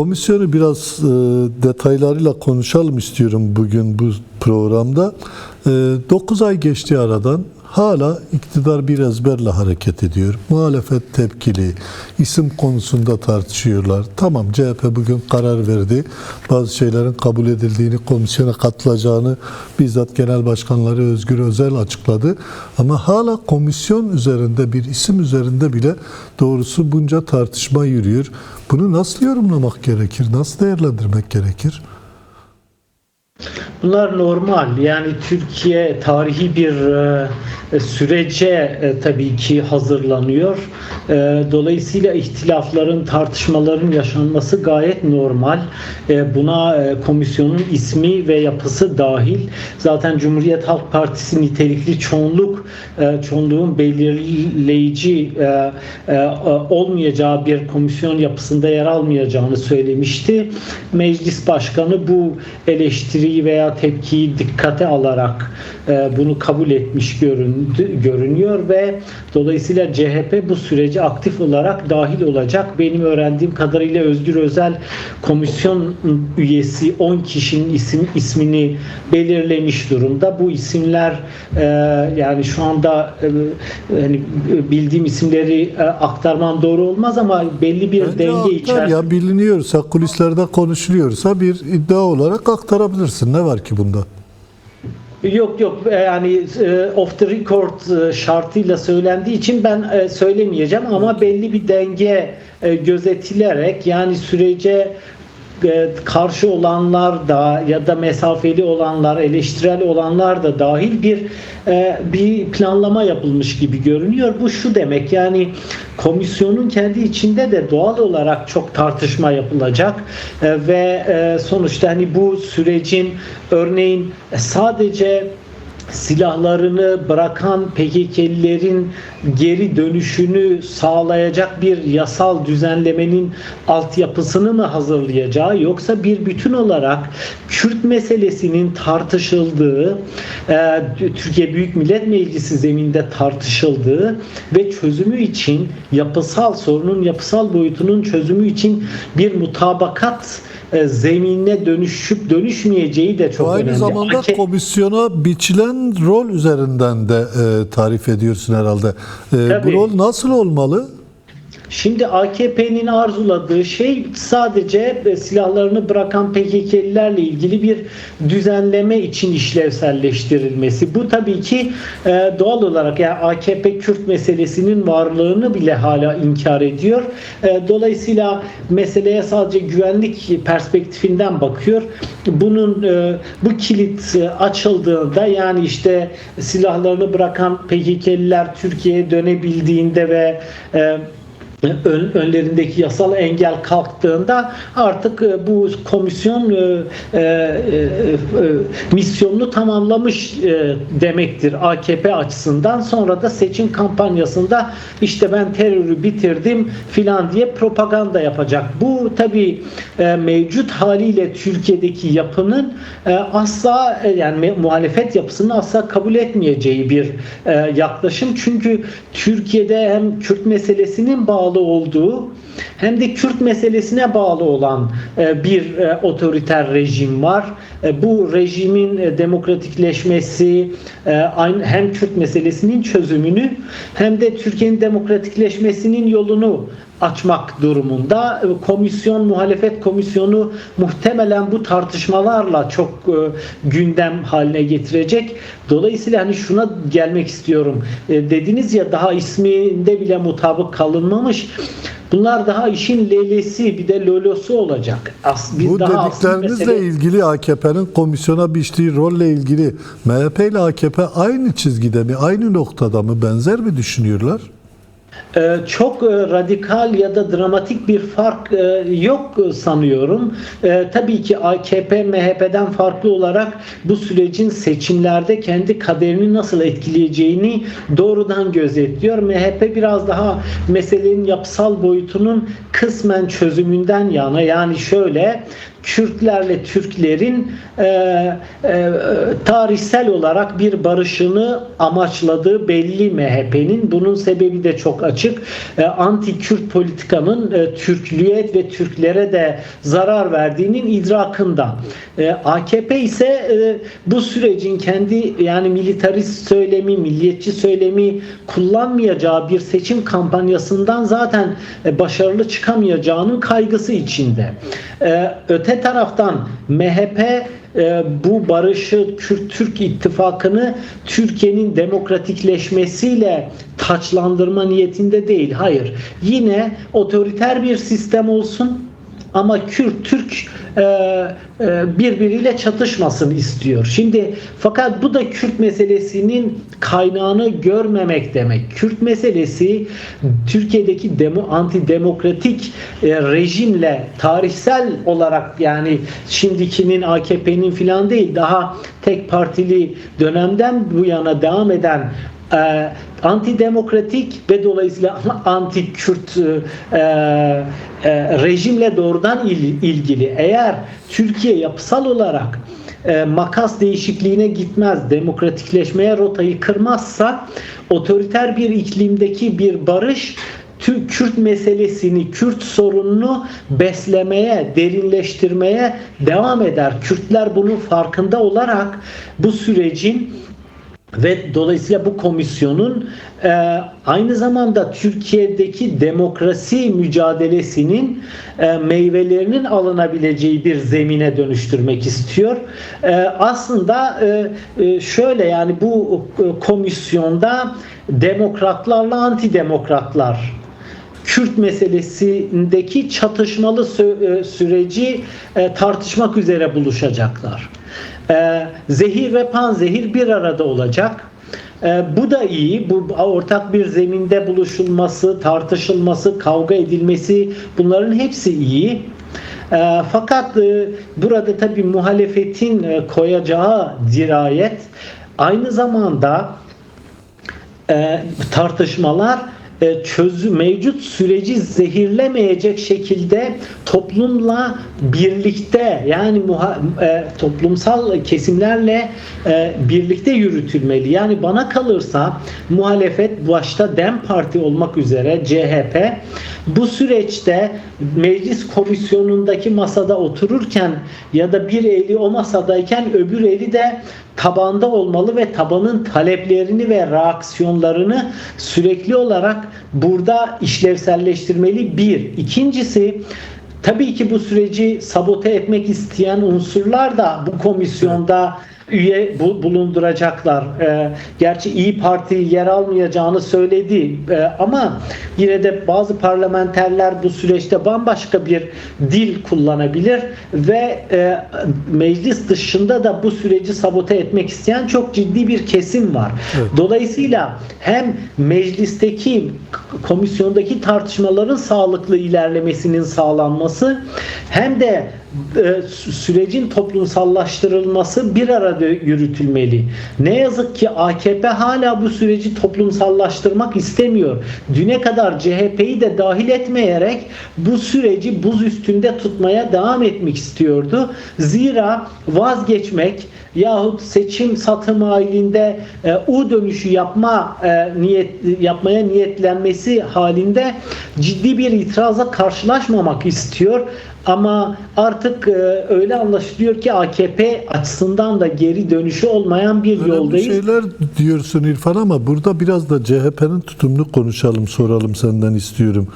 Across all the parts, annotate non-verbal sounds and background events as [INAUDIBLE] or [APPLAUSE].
komisyonu biraz e, detaylarıyla konuşalım istiyorum bugün bu programda. 9 ay geçti aradan. Hala iktidar bir ezberle hareket ediyor. Muhalefet tepkili. isim konusunda tartışıyorlar. Tamam CHP bugün karar verdi. Bazı şeylerin kabul edildiğini, komisyona katılacağını bizzat Genel Başkanları Özgür Özel açıkladı. Ama hala komisyon üzerinde bir isim üzerinde bile doğrusu bunca tartışma yürüyor. Bunu nasıl yorumlamak gerekir? Nasıl değerlendirmek gerekir? Bunlar normal. Yani Türkiye tarihi bir e, sürece e, tabii ki hazırlanıyor. E, dolayısıyla ihtilafların, tartışmaların yaşanması gayet normal. E, buna e, komisyonun ismi ve yapısı dahil. Zaten Cumhuriyet Halk Partisi nitelikli çoğunluk, e, çoğunluğun belirleyici e, e, e, olmayacağı bir komisyon yapısında yer almayacağını söylemişti. Meclis Başkanı bu eleştiriyi veya tepkiyi dikkate alarak e, bunu kabul etmiş göründü, görünüyor ve dolayısıyla CHP bu sürece aktif olarak dahil olacak. Benim öğrendiğim kadarıyla Özgür Özel komisyon üyesi 10 kişinin isim ismini belirlemiş durumda. Bu isimler e, yani şu anda e, hani bildiğim isimleri e, aktarmam doğru olmaz ama belli bir Bence denge içerisinde ya biliniyorsa, kulislerde konuşuluyorsa bir iddia olarak aktarabilirsin. Ne var ki bunda? Yok yok e, yani e, off the record e, şartıyla söylendiği için ben söylemeyeceğim ama belli bir denge gözetilerek yani sürece karşı olanlar da ya da mesafeli olanlar, eleştirel olanlar da dahil bir e, bir planlama yapılmış gibi görünüyor. Bu şu demek yani komisyonun kendi içinde de doğal olarak çok tartışma yapılacak E, ve e, sonuçta hani bu sürecin örneğin sadece silahlarını bırakan PKK'lilerin geri dönüşünü sağlayacak bir yasal düzenlemenin altyapısını mı hazırlayacağı yoksa bir bütün olarak Kürt meselesinin tartışıldığı e, Türkiye Büyük Millet Meclisi zeminde tartışıldığı ve çözümü için yapısal sorunun yapısal boyutunun çözümü için bir mutabakat e, zeminine dönüşüp dönüşmeyeceği de çok Aynı önemli. zamanda AK- komisyona biçilen rol üzerinden de e, tarif ediyorsun herhalde. E, bu Tabii. rol nasıl olmalı? Şimdi AKP'nin arzuladığı şey sadece e, silahlarını bırakan PKK'lilerle ilgili bir düzenleme için işlevselleştirilmesi. Bu tabii ki e, doğal olarak yani AKP Kürt meselesinin varlığını bile hala inkar ediyor. E, Dolayısıyla meseleye sadece güvenlik perspektifinden bakıyor. Bunun bu kilit açıldığında yani işte silahlarını bırakan PKK'liler Türkiye'ye dönebildiğinde ve ön, önlerindeki yasal engel kalktığında artık e, bu komisyon e, e, e, e, misyonunu tamamlamış e, demektir AKP açısından. Sonra da seçim kampanyasında işte ben terörü bitirdim filan diye propaganda yapacak. Bu tabi mevcut haliyle Türkiye'deki yapının e, asla e, yani muhalefet yapısını asla kabul etmeyeceği bir e, yaklaşım. Çünkü Türkiye'de hem Kürt meselesinin bağlı olduğu hem de Kürt meselesine bağlı olan e, bir e, otoriter rejim var. E, Bu rejimin demokratikleşmesi hem Kürt meselesinin çözümünü hem de Türkiye'nin demokratikleşmesinin yolunu açmak durumunda. Komisyon, muhalefet komisyonu muhtemelen bu tartışmalarla çok gündem haline getirecek. Dolayısıyla hani şuna gelmek istiyorum. E, Dediniz ya daha isminde bile mutabık kalınmamış. Bunlar daha işin lelesi bir de lolosu olacak. As, biz Bu daha dediklerinizle mesele- ilgili AKP'nin komisyona biçtiği rolle ilgili MHP ile AKP aynı çizgide mi, aynı noktada mı, benzer mi düşünüyorlar? Ee, çok e, radikal ya da dramatik bir fark e, yok sanıyorum. Ee, Tabii ki AKP MHP'den farklı olarak bu sürecin seçimlerde kendi kaderini nasıl etkileyeceğini doğrudan gözetliyor. MHP biraz daha meselenin yapısal boyutunun kısmen çözümünden yana. Yani şöyle Kürtlerle Türklerin e, e, tarihsel olarak bir barışını amaçladığı belli MHP'nin. Bunun sebebi de çok açık. e, anti-Kürt politikanın e, Türklüğe ve Türklere de zarar verdiğinin idrakında. E, AKP ise e, bu sürecin kendi yani militarist söylemi, milliyetçi söylemi kullanmayacağı bir seçim kampanyasından zaten e, başarılı çıkamayacağının kaygısı içinde. E, öte taraftan MHP e, bu barışı Kürt-Türk ittifakını Türkiye'nin demokratikleşmesiyle taçlandırma niyetinde değil. Hayır. Yine otoriter bir sistem olsun ama Kürt-Türk e, e, birbiriyle çatışmasın istiyor. Şimdi fakat bu da Kürt meselesinin kaynağını görmemek demek. Kürt meselesi Türkiye'deki demo, antidemokratik e, rejimle tarihsel olarak yani şimdikinin AKP'nin filan değil daha tek partili dönemden bu yana devam eden e, antidemokratik ve dolayısıyla anti-Kürt e, e, rejimle doğrudan il- ilgili. Eğer Türkiye yapısal olarak e, makas değişikliğine gitmez, demokratikleşmeye rotayı kırmazsa otoriter bir iklimdeki bir barış Türk Kürt meselesini, Kürt sorununu beslemeye, derinleştirmeye devam eder. Kürtler bunun farkında olarak bu sürecin ve dolayısıyla bu komisyonun e, aynı zamanda Türkiye'deki demokrasi mücadelesinin e, meyvelerinin alınabileceği bir zemine dönüştürmek istiyor. E, aslında e, e, şöyle yani bu e, komisyonda demokratlarla antidemokratlar Kürt meselesindeki çatışmalı e, süreci tartışmak üzere buluşacaklar. E, Zehir ve panzehir bir arada olacak. E, Bu da iyi. Bu ortak bir zeminde buluşulması, tartışılması, kavga edilmesi bunların hepsi iyi. E, Fakat e, burada tabii muhalefetin e, koyacağı dirayet aynı zamanda e, tartışmalar e, çözü mevcut süreci zehirlemeyecek şekilde toplumla birlikte yani muha, e, toplumsal kesimlerle e, birlikte yürütülmeli. Yani bana kalırsa muhalefet başta Dem Parti olmak üzere CHP bu süreçte meclis komisyonundaki masada otururken ya da bir eli o masadayken öbür eli de tabanda olmalı ve tabanın taleplerini ve reaksiyonlarını sürekli olarak burada işlevselleştirmeli. Bir. İkincisi tabii ki bu süreci sabote etmek isteyen unsurlar da bu komisyonda üye bu- bulunduracaklar. Ee, gerçi İyi Parti yer almayacağını söyledi Ee, ama yine de bazı parlamenterler bu süreçte bambaşka bir dil kullanabilir ve e, meclis dışında da bu süreci sabote etmek isteyen çok ciddi bir kesim var. Evet. Dolayısıyla hem meclisteki komisyondaki tartışmaların sağlıklı ilerlemesinin sağlanması hem de e, sürecin toplumsallaştırılması bir arada yürütülmeli. Ne yazık ki AKP hala bu süreci toplumsallaştırmak istemiyor. Düne kadar CHP'yi de dahil etmeyerek bu süreci buz üstünde tutmaya devam etmek istiyordu. Zira vazgeçmek yahut seçim satım halinde e, U dönüşü yapma e, niyet yapmaya niyetlenmesi halinde ciddi bir itiraza karşılaşmamak istiyor. Ama artık e, öyle anlaşılıyor ki AKP açısından da geri dönüşü olmayan bir Önemli yoldayız. şeyler diyorsun İrfan ama burada biraz da CHP'nin tutumunu konuşalım, soralım senden istiyorum.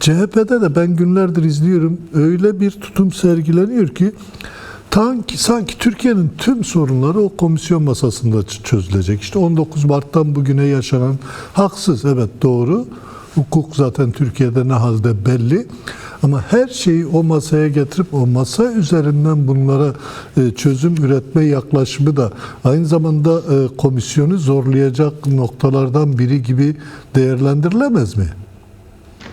CHP'de de ben günlerdir izliyorum öyle bir tutum sergileniyor ki sanki, sanki Türkiye'nin tüm sorunları o komisyon masasında çözülecek. İşte 19 Mart'tan bugüne yaşanan haksız evet doğru. Hukuk zaten Türkiye'de ne halde belli. Ama her şeyi o masaya getirip o masa üzerinden bunlara e, çözüm üretme yaklaşımı da aynı zamanda e, komisyonu zorlayacak noktalardan biri gibi değerlendirilemez mi?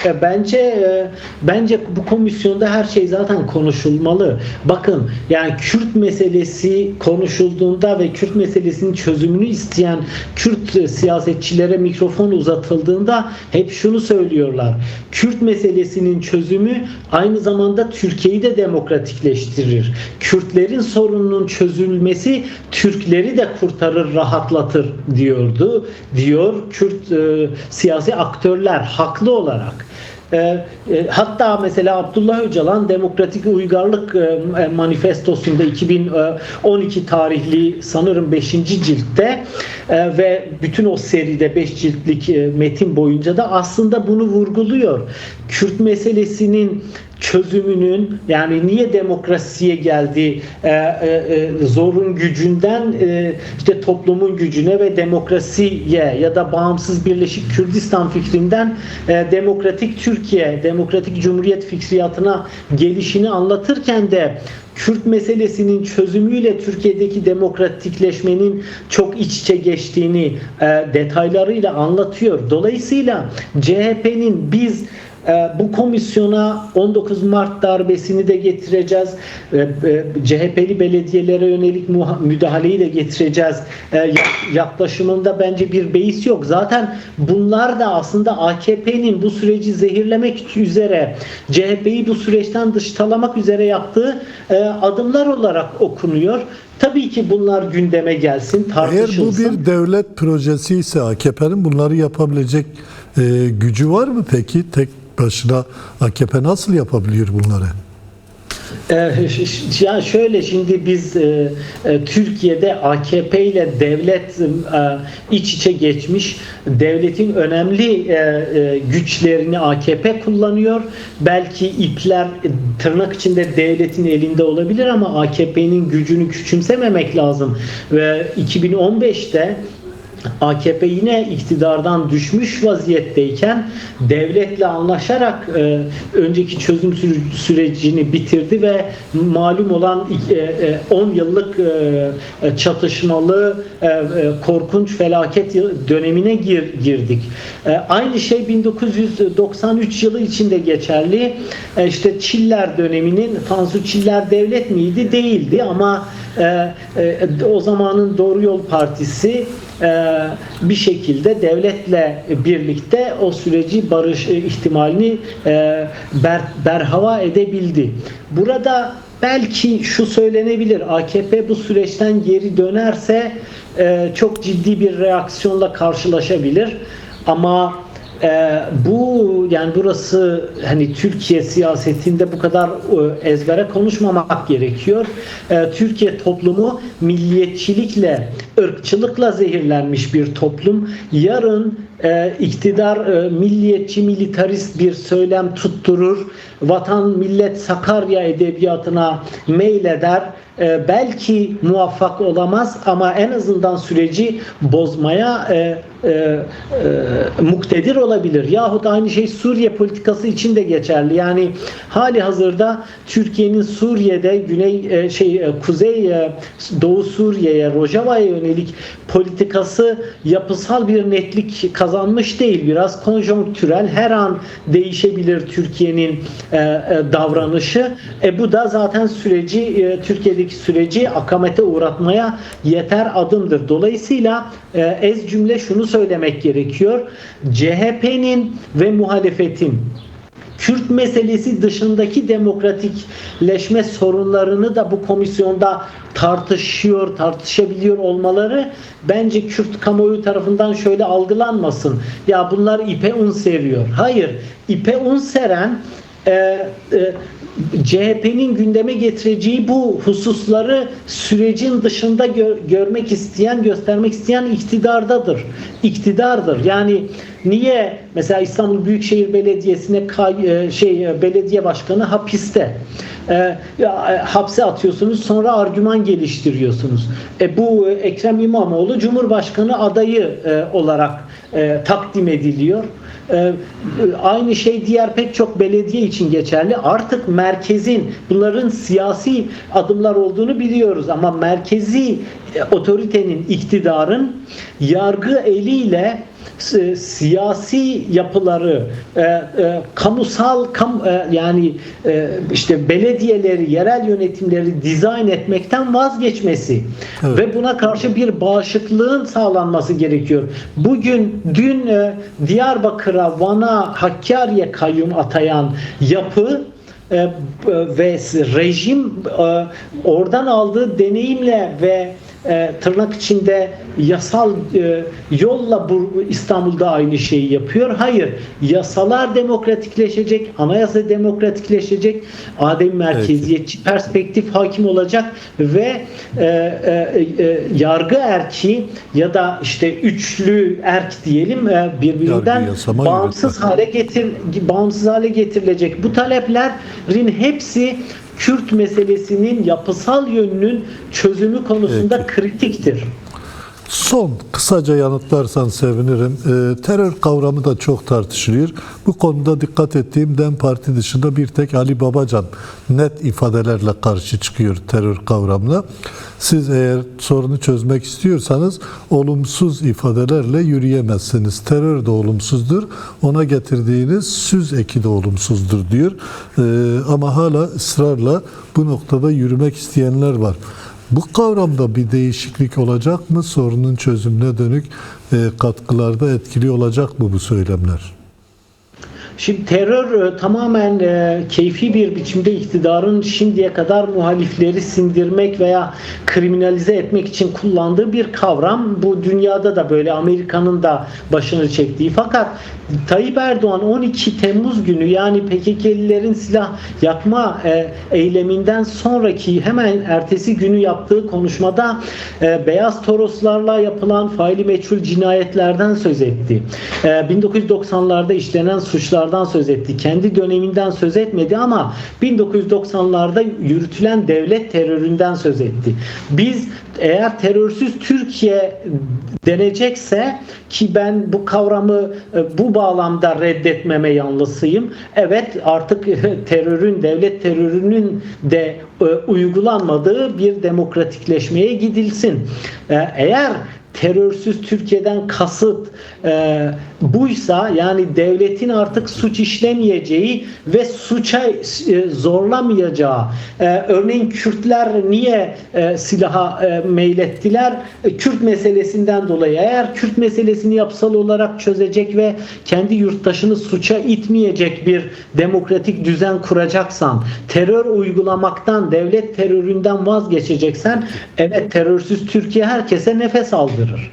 E, bence e, bence bu komisyonda her şey zaten konuşulmalı. Bakın yani Kürt meselesi konuşulduğunda ve Kürt meselesinin çözümünü isteyen Kürt e, siyasetçilere mikrofon uzatıldığında hep şunu söylüyorlar. Kürt meselesinin çözümü aynı zamanda Türkiye'yi de demokratikleştirir. Kürtlerin sorununun çözülmesi Türkleri de kurtarır, rahatlatır diyordu. Diyor Kürt e, siyasi aktörler haklı olarak. E, e, hatta mesela Abdullah Öcalan Demokratik Uygarlık e, e, Manifestosu'nda 2012 tarihli sanırım 5. ciltte e, ve bütün o seride 5 ciltlik e, metin boyunca da aslında bunu vurguluyor. Kürt meselesinin çözümünün yani niye demokrasiye geldi e, e, e, zorun gücünden e, işte toplumun gücüne ve demokrasiye ya da bağımsız Birleşik Kürdistan fikrinden e, demokratik Türkiye, demokratik Cumhuriyet fikriyatına gelişini anlatırken de Kürt meselesinin çözümüyle Türkiye'deki demokratikleşmenin çok iç içe geçtiğini e, detaylarıyla anlatıyor. Dolayısıyla CHP'nin biz bu komisyona 19 Mart darbesini de getireceğiz. E, e, CHP'li belediyelere yönelik müdahaleyi de getireceğiz. E, ya- Yaklaşımında bence bir beis yok. Zaten bunlar da aslında AKP'nin bu süreci zehirlemek üzere CHP'yi bu süreçten dıştalamak üzere yaptığı e, adımlar olarak okunuyor. Tabii ki bunlar gündeme gelsin, Eğer bu tartışılsın. bir devlet projesi ise AKP'nin bunları yapabilecek e, gücü var mı peki? Tek başına AKP nasıl yapabiliyor bunları? Ş- Ya şöyle şimdi biz e, e, Türkiye'de AKP ile devlet e, iç içe geçmiş. Devletin önemli e, e, güçlerini AKP kullanıyor. Belki ipler e, tırnak içinde devletin elinde olabilir ama AKP'nin gücünü küçümsememek lazım. Ve 2015'te AKP yine iktidardan düşmüş vaziyetteyken devletle anlaşarak e, önceki çözüm sürecini bitirdi ve malum olan e, e, 10 yıllık e, e, çatışmalı e, e, korkunç felaket dönemine gir, girdik. E, aynı şey 1993 yılı için de geçerli. E, işte Çiller döneminin Tansu Çiller devlet miydi? Değildi ama e, e, o zamanın Doğru Yol Partisi e, bir şekilde devletle birlikte o süreci barış e, ihtimalini e, ber, berhava edebildi. Burada belki şu söylenebilir AKP bu süreçten geri dönerse e, çok ciddi bir reaksiyonla karşılaşabilir ama ee, bu yani burası hani Türkiye siyasetinde bu kadar e, ezbere konuşmamak gerekiyor. Ee, Türkiye toplumu milliyetçilikle, ırkçılıkla zehirlenmiş bir toplum. Yarın e, iktidar milliyetçi, militarist bir söylem tutturur. Vatan, millet, Sakarya edebiyatına meyleder. E, belki muvaffak olamaz ama en azından süreci bozmaya e, e, e, muktedir olabilir. Yahut aynı şey Suriye politikası için de geçerli. Yani hali hazırda Türkiye'nin Suriye'de Güney e, şey e, Kuzey e, Doğu Suriye'ye Rojava'ya yönelik politikası yapısal bir netlik kazanmış değil. Biraz konjonktürel. Her an değişebilir Türkiye'nin e, e, davranışı. E, bu da zaten süreci e, Türkiye'deki süreci akamete uğratmaya yeter adımdır. Dolayısıyla e, ez cümle şunu söylemek gerekiyor. CHP'nin ve muhalefetin Kürt meselesi dışındaki demokratikleşme sorunlarını da bu komisyonda tartışıyor, tartışabiliyor olmaları bence Kürt kamuoyu tarafından şöyle algılanmasın. Ya bunlar ipe un seriyor. Hayır, ipe un seren e, e, CHP'nin gündeme getireceği bu hususları sürecin dışında gö- görmek isteyen, göstermek isteyen iktidardadır. İktidardır. Yani niye mesela İstanbul Büyükşehir Belediyesi'ne e, şey e, belediye başkanı hapiste. E, e, hapse atıyorsunuz sonra argüman geliştiriyorsunuz. E, bu e, Ekrem İmamoğlu Cumhurbaşkanı adayı e, olarak e, takdim ediliyor. Ee, Aynı şey diğer pek çok belediye için geçerli. Artık merkezin bunların siyasi adımlar olduğunu biliyoruz ama merkezi e, otoritenin, iktidarın yargı eliyle si- siyasi yapıları, e, e, kamusal kam, e, yani e, işte belediyeleri, yerel yönetimleri dizayn etmekten vazgeçmesi Evet. ve buna karşı bir bağışıklığın sağlanması gerekiyor. Bugün dün e, Diyarbakır'a, Van'a, Hakkari'ye kayyum atayan yapı e, ve rejim e, oradan aldığı deneyimle ve e, tırnak içinde yasal e, yolla bu İstanbul'da aynı şeyi yapıyor. Hayır, yasalar demokratikleşecek, anayasa demokratikleşecek, adem merkeziyetçi perspektif hakim olacak ve e, e, e, yargı erki ya da işte üçlü erk diyelim e, birbirinden Yargı, bağımsız yönetme. hale getir bağımsız hale getirilecek. Bu taleplerin hepsi Kürt meselesinin yapısal yönünün çözümü konusunda kritiktir. Son kısaca yanıtlarsan sevinirim. Ee, terör kavramı da çok tartışılıyor. Bu konuda dikkat ettiğim DEM Parti dışında bir tek Ali Babacan net ifadelerle karşı çıkıyor terör kavramına. Siz eğer sorunu çözmek istiyorsanız olumsuz ifadelerle yürüyemezsiniz. Terör de olumsuzdur. Ona getirdiğiniz süz eki de olumsuzdur diyor. Ee, ama hala ısrarla bu noktada yürümek isteyenler var. Bu kavramda bir değişiklik olacak mı? Sorunun çözümüne dönük e, katkılarda etkili olacak mı bu söylemler? Şimdi terör e, tamamen e, keyfi bir biçimde iktidarın şimdiye kadar muhalifleri sindirmek veya kriminalize etmek için kullandığı bir kavram. Bu dünyada da böyle Amerika'nın da başını çektiği. Fakat Tayyip Erdoğan 12 Temmuz günü yani PKK'lilerin silah yakma e, eyleminden sonraki hemen ertesi günü yaptığı konuşmada beyaz toroslarla yapılan faili meçhul cinayetlerden söz etti. E, 1990'larda işlenen suçlardan söz etti. Kendi döneminden söz etmedi ama 1990'larda yürütülen devlet teröründen söz etti. Biz eğer terörsüz Türkiye denecekse ki ben bu kavramı e, bu bağlamda reddetmeme yanlısıyım. Evet artık [LAUGHS] terörün devlet terörünün de e, uygulanmadığı bir demokratikleşmeye gidilsin. E, Eğer terörsüz Türkiye'den kasıt e, buysa yani devletin artık suç işlemeyeceği ve suça e, zorlamayacağı e, örneğin Kürtler niye e, silaha e, meylettiler? E, Kürt meselesinden dolayı eğer Kürt meselesini yapısal olarak çözecek ve kendi yurttaşını suça itmeyecek bir demokratik düzen kuracaksan terör uygulamaktan devlet teröründen vazgeçeceksen evet terörsüz Türkiye herkese nefes aldırır.